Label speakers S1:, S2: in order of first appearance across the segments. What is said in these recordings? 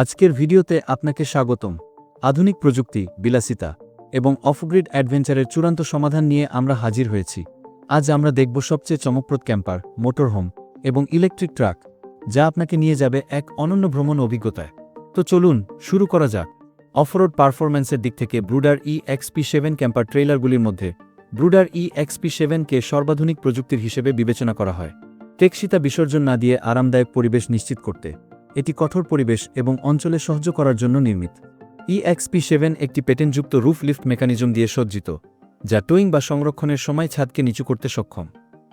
S1: আজকের ভিডিওতে আপনাকে স্বাগতম। আধুনিক প্রযুক্তি, বিলাসিতা এবং অফগ্রিড অ্যাডভেঞ্চারের চূড়ান্ত সমাধান নিয়ে আমরা হাজির হয়েছি। আজ আমরা দেখব সবচেয়ে চমকপ্রদ ক্যাম্পার, মোটরহোম এবং ইলেকট্রিক ট্রাক, যা আপনাকে নিয়ে যাবে এক অনন্য ভ্রমণ অভিজ্ঞতায়। তো চলুন, শুরু করা যাক। অফরোড পারফরম্যান্সের দিক থেকে Bruder E XP seven camper ট্রেলারগুলির মধ্যে ব্রুডার ই এক্সপি সেভেনকে সর্বাধুনিক প্রযুক্তির হিসেবে বিবেচনা করা হয়। টেকসিতা বিসর্জন না দিয়ে আরামদায়ক পরিবেশ নিশ্চিত করতে। এটি কঠোর পরিবেশ এবং অঞ্চলে সহ্য করার জন্য নির্মিত। ইএক্সপি সেভেন একটি পেটেন্টযুক্ত রুফ লিফট মেকানিজম দিয়ে সজ্জিত, যা টোয়িং বা সংরক্ষণের সময় ছাদকে নিচু করতে সক্ষম।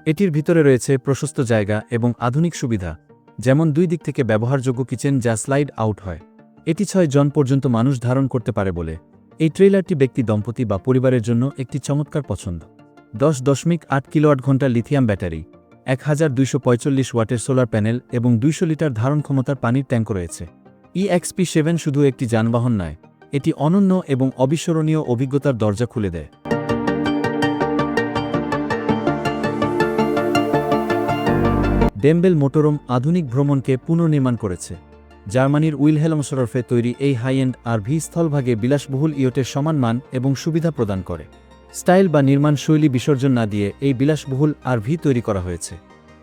S1: এটির ভিতরে রয়েছে প্রশস্ত জায়গা এবং আধুনিক সুবিধা, যেমন দুই দিক থেকে ব্যবহারযোগ্য কিচেন যা স্লাইড আউট হয়। এটি ছয় জন পর্যন্ত মানুষ ধারণ করতে পারে বলে এই ট্রেলারটি ব্যক্তি, দম্পতি বা পরিবারের জন্য একটি চমৎকার পছন্দ। দশ দশমিক আট কিলোয়াট ঘণ্টা লিথিয়াম ব্যাটারি এক হাজার দুইশো পঁয়তাল্লিশ ওয়াটের সোলার প্যানেল এবং দুইশো লিটার ধারণ ক্ষমতার পানির ট্যাঙ্ক রয়েছে। ইএক্সপি সেভেন শুধু একটি যানবাহন নয়, এটি অনন্য এবং অবিস্মরণীয় অভিজ্ঞতার দরজা খুলে দেয়। ডেম্বেল মোটরম আধুনিক ভ্রমণকে পুনর্নির্মাণ করেছে। জার্মানির উইলহেলমসরফে তৈরি এই হাই এন্ড আর ভি স্থলভাগে বিলাসবহুল ইয়টের সমান মান এবং সুবিধা প্রদান করে। স্টাইল বা নির্মাণ শৈলী বিসর্জন না দিয়ে এই বিলাসবহুল আর ভি তৈরি করা হয়েছে।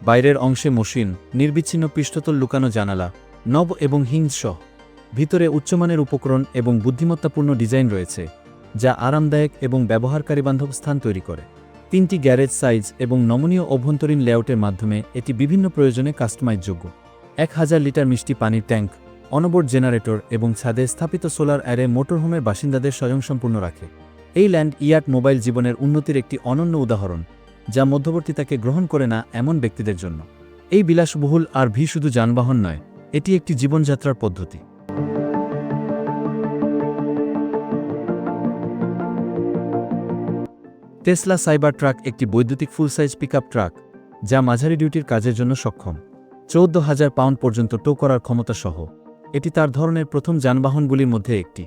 S1: বাইরের অংশে মসিন নির্বিচ্ছিন্ন পৃষ্ঠতল লুকানো জানালা, নব এবং হিংস ভিতরে উচ্চমানের উপকরণ এবং বুদ্ধিমত্তাপূর্ণ ডিজাইন রয়েছে, যা আরামদায়ক এবং ব্যবহারকারী বান্ধব স্থান তৈরি করে। তিনটি গ্যারেজ সাইজ এবং নমনীয় অভ্যন্তরীণ লেআউটের মাধ্যমে এটি বিভিন্ন প্রয়োজনে কাস্টমাইজযোগ্য এক হাজার লিটার মিষ্টি পানির ট্যাঙ্ক, অনবোর্ড জেনারেটর এবং ছাদে স্থাপিত সোলার অ্যারে মোটরহোমের বাসিন্দাদের স্বয়ংসম্পূর্ণ রাখে। এই ল্যান্ড ইয়াট মোবাইল জীবনের উন্নতির একটি অনন্য উদাহরণ, যা মধ্যবর্তীতাকে গ্রহণ করে না এমন ব্যক্তিদের জন্য। এই বিলাসবহুল আর ভি শুধু যানবাহন নয়, এটি একটি জীবনযাত্রার পদ্ধতি। টেসলা সাইবার ট্রাক একটি বৈদ্যুতিক ফুল সাইজ পিকআপ ট্রাক, যা মাঝারি ডিউটির কাজের জন্য সক্ষম। চৌদ্দ হাজার পাউন্ড পর্যন্ত টো করার ক্ষমতা সহ, এটি তার ধরনের প্রথম যানবাহনগুলির মধ্যে একটি।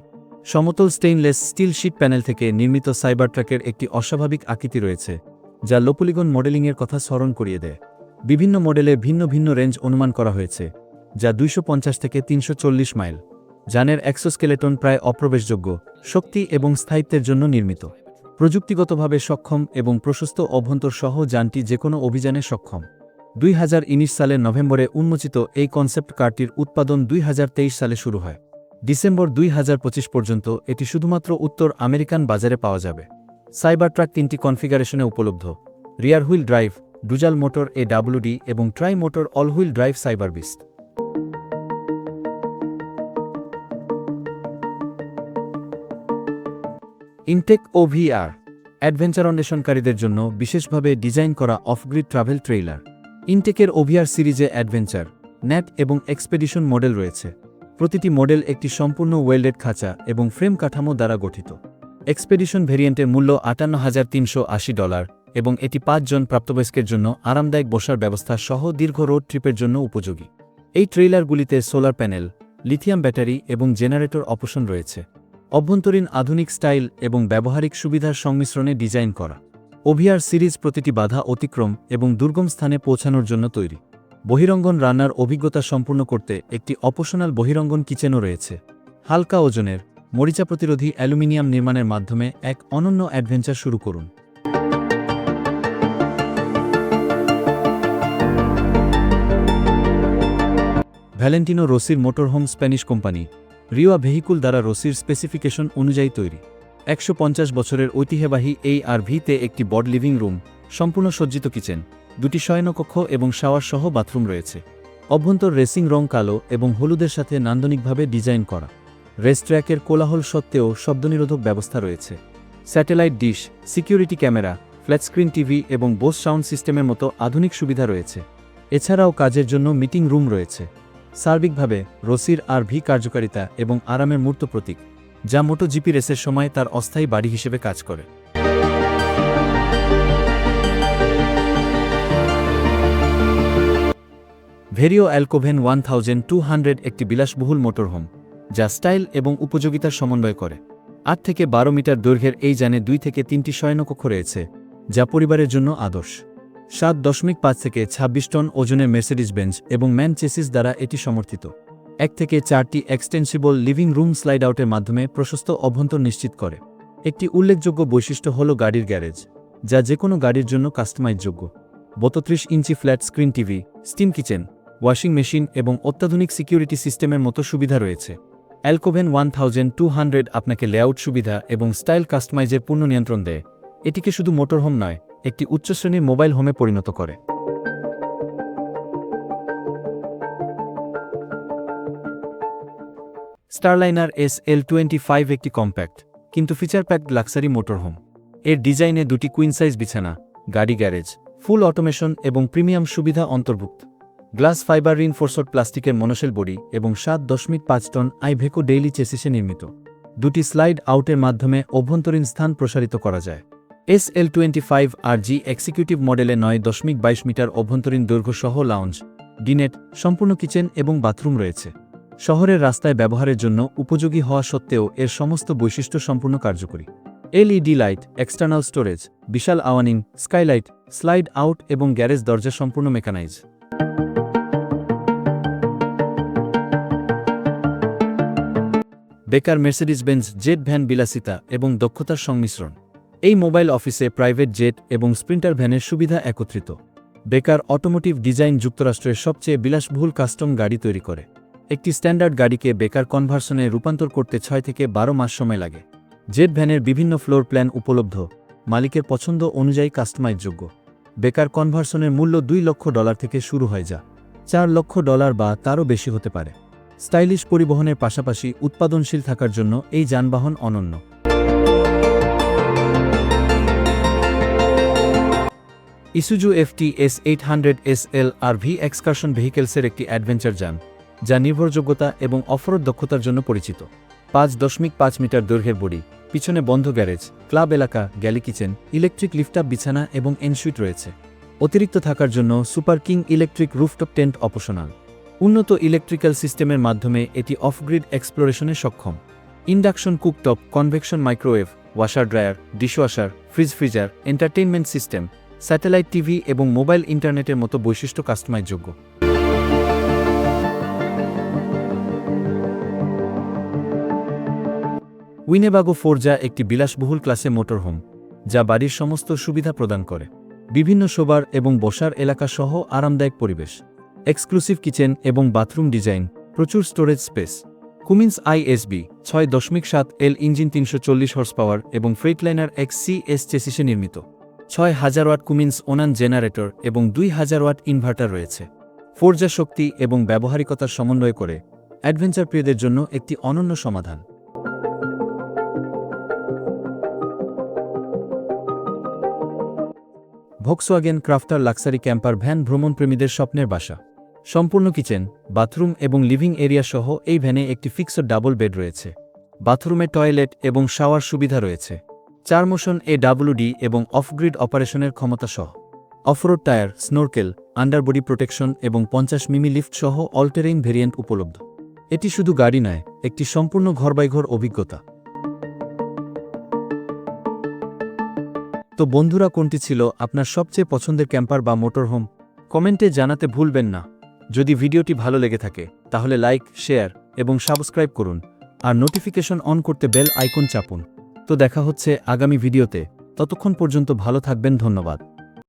S1: সমতল স্টেইনলেস স্টিল শিট প্যানেল থেকে নির্মিত সাইবার ট্রাকের একটি অস্বাভাবিক আকৃতি রয়েছে, যা লোপলিগন মডেলিংয়ের কথা স্মরণ করিয়ে দেয়। বিভিন্ন মডেলে ভিন্ন ভিন্ন রেঞ্জ অনুমান করা হয়েছে, যা দুইশো পঞ্চাশ থেকে তিনশো চল্লিশ মাইল, যানের এক্সোস্কেলেটন প্রায় অপ্রবেশযোগ্য, শক্তি এবং স্থায়িত্বের জন্য নির্মিত। প্রযুক্তিগতভাবে সক্ষম এবং প্রশস্ত অভ্যন্তর সহ যানটি যে কোনো অভিযানে সক্ষম। দুই হাজার সালের নভেম্বরে উন্মোচিত এই কনসেপ্ট কারটির উৎপাদন দুই হাজার তেইশ সালে শুরু হয়। ডিসেম্বর দুই হাজার পঁচিশ পর্যন্ত এটি শুধুমাত্র উত্তর আমেরিকান বাজারে পাওয়া যাবে। সাইবার ট্রাক তিনটি কনফিগারেশনে উপলব্ধ। Rear wheel drive, dual motor A WD এবং tri motor all wheel drive cyber beast Intech O VR adventure অন্বেষণকারীদের জন্য বিশেষভাবে ডিজাইন করা অফগ্রিড ট্রাভেল ট্রেইলার। ইনটেকের ওভিআর সিরিজে অ্যাডভেঞ্চার, ন্যাট এবং এক্সপেডিশন মডেল রয়েছে। প্রতিটি মডেল একটি সম্পূর্ণ ওয়েল্ডেড খাঁচা এবং ফ্রেম কাঠামো দ্বারা গঠিত। এক্সপেডিশন ভেরিয়েন্টের মূল্য আটান্ন হাজার তিনশো আশি ডলার এবং এটি পাঁচজন প্রাপ্তবয়স্কের জন্য আরামদায়ক বসার ব্যবস্থা সহ দীর্ঘ রোড ট্রিপের জন্য উপযোগী। এই ট্রেইলারগুলিতে সোলার প্যানেল, লিথিয়াম ব্যাটারি এবং জেনারেটর অপশন রয়েছে। অভ্যন্তরীণ আধুনিক স্টাইল এবং ব্যবহারিক সুবিধার সংমিশ্রণে ডিজাইন করা। ওভিআর সিরিজ প্রতিটি বাধা অতিক্রম এবং দুর্গম স্থানে পৌঁছানোর জন্য তৈরি। বহিরঙ্গন রান্নার অভিজ্ঞতা সম্পূর্ণ করতে একটি অপশনাল বহিরঙ্গন কিচেনও রয়েছে। হালকা ওজনের, মরিচা প্রতিরোধী অ্যালুমিনিয়াম নির্মাণের মাধ্যমে এক অনন্য অ্যাডভেঞ্চার শুরু করুন। ভ্যালেন্টিনো রোসির মোটরহোম স্প্যানিশ কোম্পানি, রিওয়া ভেহিকুল দ্বারা রসির স্পেসিফিকেশন অনুযায়ী তৈরি। একশো পঞ্চাশ বছরের ঐতিহ্যবাহী এই আর ভিতে একটি বড লিভিং রুম, সম্পূর্ণ সজ্জিত কিচেন। দুটি শয়নকক্ষ এবং শাওয়ার সহ বাথরুম রয়েছে। অভ্যন্তর রেসিং রং কালো এবং হলুদের সাথে নান্দনিকভাবে ডিজাইন করা। রেস্ট্র্যাকের কোলাহল সত্ত্বেও শব্দনিরোধক ব্যবস্থা রয়েছে। Satellite dish, security camera, flat screen TV এবং বোস সাউন্ড সিস্টেমের মতো আধুনিক সুবিধা রয়েছে। এছাড়াও কাজের জন্য মিটিং রুম রয়েছে। সার্বিকভাবে, রসির আর ভি কার্যকারিতা এবং আরামের মূর্ত প্রতীক, যা মোটো জিপি রেসের সময় তার অস্থায়ী বাড়ি হিসেবে কাজ করে। Vario Alkoven one thousand two hundred একটি বিলাসবহুল মোটরহোম যা স্টাইল এবং উপযোগিতার সমন্বয় করে। আট থেকে বারো মিটার দৈর্ঘ্যের এই যানে দুই থেকে তিনটি শয়নকক্ষ রয়েছে, যা পরিবারের জন্য আদর্শ। সাত দশমিক পাঁচ থেকে ২৬ টন ওজনের মের্সিডিজ বেঞ্চ এবং ম্যান চেসিস দ্বারা এটি সমর্থিত। এক থেকে চারটি এক্সটেন্সিবল লিভিং রুম স্লাইড আউটের মাধ্যমে প্রশস্ত অভ্যন্তর নিশ্চিত করে। একটি উল্লেখযোগ্য বৈশিষ্ট্য হল গাড়ির গ্যারেজ, যা যে কোনো গাড়ির জন্য কাস্টমাইজযোগ্য বত্রিশ inch flat screen TV steam kitchen washing machine এবং অত্যাধুনিক সিকিউরিটি সিস্টেমের মতো সুবিধা রয়েছে। Alkoven one thousand two hundred আপনাকে লেআউট সুবিধা এবং স্টাইল কাস্টমাইজের পূর্ণ নিয়ন্ত্রণ দেয়। এটিকে শুধু মোটরহোম নয়, একটি উচ্চশ্রেণীর মোবাইল হোমে পরিণত করে। Starliner S L twenty five একটি কম্প্যাক্ট, কিন্তু ফিচার প্যাকড লাক্সারি মোটরহোম। এর ডিজাইনে দুটি কুইন সাইজ বিছানা, গাড়ি গ্যারেজ ফুল অটোমেশন এবং প্রিমিয়াম সুবিধা অন্তর্ভুক্ত। গ্লাস ফাইবার রিনফোর্সড প্লাস্টিকের মনোশেল বডি এবং সাত দশমিক পাঁচ টন আইভেকো ডেইলি চেসিসে নির্মিত। দুটি স্লাইড আউটের মাধ্যমে অভ্যন্তরীণ স্থান প্রসারিত করা যায়। S L twenty five R G executive মডেলে নয় দশমিক বাইশ মিটার অভ্যন্তরীণ দৈর্ঘ্য সহ লাউঞ্জ, ডিনেট, সম্পূর্ণ কিচেন এবং বাথরুম রয়েছে। শহরের রাস্তায় ব্যবহারের জন্য উপযোগী হওয়া সত্ত্বেও এর সমস্ত বৈশিষ্ট্য সম্পূর্ণ কার্যকরী। এলইডি লাইট, এক্সটার্নাল স্টোরেজ, বিশাল আওয়ানিং, স্কাইলাইট, স্লাইড আউট এবং গ্যারেজ দরজা সম্পূর্ণ মেকানাইজ। বেকার মের্সিডিজ বেঞ্জ জেট ভ্যান বিলাসিতা এবং দক্ষতার সংমিশ্রণ। এই মোবাইল অফিসে প্রাইভেট জেট এবং স্প্রিন্টার ভ্যানের সুবিধা একত্রিত। বেকার অটোমোটিভ ডিজাইন যুক্তরাষ্ট্রের সবচেয়ে বিলাসবহুল কাস্টম গাড়ি তৈরি করে। একটি স্ট্যান্ডার্ড গাড়িকে বেকার কনভার্সনে রূপান্তর করতে ছয় থেকে বারো মাস সময় লাগে। জেট ভ্যানের বিভিন্ন ফ্লোর প্ল্যান উপলব্ধ, মালিকের পছন্দ অনুযায়ী কাস্টমাইজযোগ্য। বেকার কনভার্সনের মূল্য দুই লক্ষ ডলার থেকে শুরু হয় যা চার লক্ষ ডলার বা তারও বেশি হতে পারে। স্টাইলিশ পরিবহনের পাশাপাশি উৎপাদনশীল থাকার জন্য এই যানবাহন অনন্য। Isuzu FT S eight hundred S L R V excursion ভেহিকেলসের একটি অ্যাডভেঞ্চার যান, যা নির্ভরযোগ্যতা এবং অফরোড দক্ষতার জন্য পরিচিত। পাঁচ দশমিক পাঁচ মিটার দৈর্ঘ্যের বডি, পিছনে বন্ধ গ্যারেজ, ক্লাব এলাকা, গ্যালি কিচেন, ইলেকট্রিক লিফটাপ বিছানা এবং এনসুইট রয়েছে। অতিরিক্ত থাকার জন্য super king electric rooftop tent optional. উন্নত ইলেকট্রিক্যাল সিস্টেমের মাধ্যমে এটি অফগ্রিড এক্সপ্লোরেশনে সক্ষম। Induction cooktop convection microwave washer dryer dishwasher fridge freezer entertainment system satellite TV এবং মোবাইল ইন্টারনেটের মতো বৈশিষ্ট্য কাস্টমাইজযোগ্য উইনেবাগো ফোরজা একটি বিলাসবহুল ক্লাসে মোটরহোম যা বাড়ির সমস্ত সুবিধা প্রদান করে। বিভিন্ন শোবার এবং বসার এলাকা সহ আরামদায়ক পরিবেশ। এক্সক্লুসিভ কিচেন এবং বাথরুম ডিজাইন প্রচুর স্টোরেজ স্পেস কুমিন্স আইএসবি ছয় দশমিক সাত এল ইঞ্জিন তিনশো চল্লিশ হর্স পাওয়ার এবং ফ্রেটলাইনার এক্স সি এস চেসিসে নির্মিত। ছয় হাজার ওয়াট কুমিন্স ওনান জেনারেটর এবং দুই হাজার ওয়াট ইনভার্টার রয়েছে। ফোরজা শক্তি এবং ব্যবহারিকতার সমন্বয় করে অ্যাডভেঞ্চার প্রিয়দের জন্য একটি অনন্য সমাধান। Volkswagen Crafter luxury camper van ভ্রমণপ্রেমীদের স্বপ্নের বাসা। সম্পূর্ণ কিচেন, বাথরুম এবং লিভিং এরিয়া সহ এই ভ্যানে একটি ফিক্সড ডাবল বেড রয়েছে। বাথরুমে টয়লেট এবং শাওয়ার সুবিধা রয়েছে। চার মোশন এ ডাব্লুডি এবং অফগ্রিড অপারেশনের ক্ষমতা সহ। Offroad tyre, snorkel, underbody protection এবং পঞ্চাশ মিমি লিফট সহ অল্টারিং ভেরিয়েন্ট উপলব্ধ। এটি শুধু গাড়ি নয়, একটি সম্পূর্ণ ঘরবাইঘর অভিজ্ঞতা। তো বন্ধুরা, কোনটি ছিল আপনার সবচেয়ে পছন্দের ক্যাম্পার বা মোটরহোম? কমেন্টে জানাতে ভুলবেন না। যদি ভিডিওটি ভালো লেগে থাকে, তাহলে লাইক, শেয়ার এবং সাবস্ক্রাইব করুন, আর নোটিফিকেশন অন করতে বেল আইকন চাপুন। তো দেখা হচ্ছে আগামী ভিডিওতে। ততক্ষণ পর্যন্ত ভালো থাকবেন, ধন্যবাদ।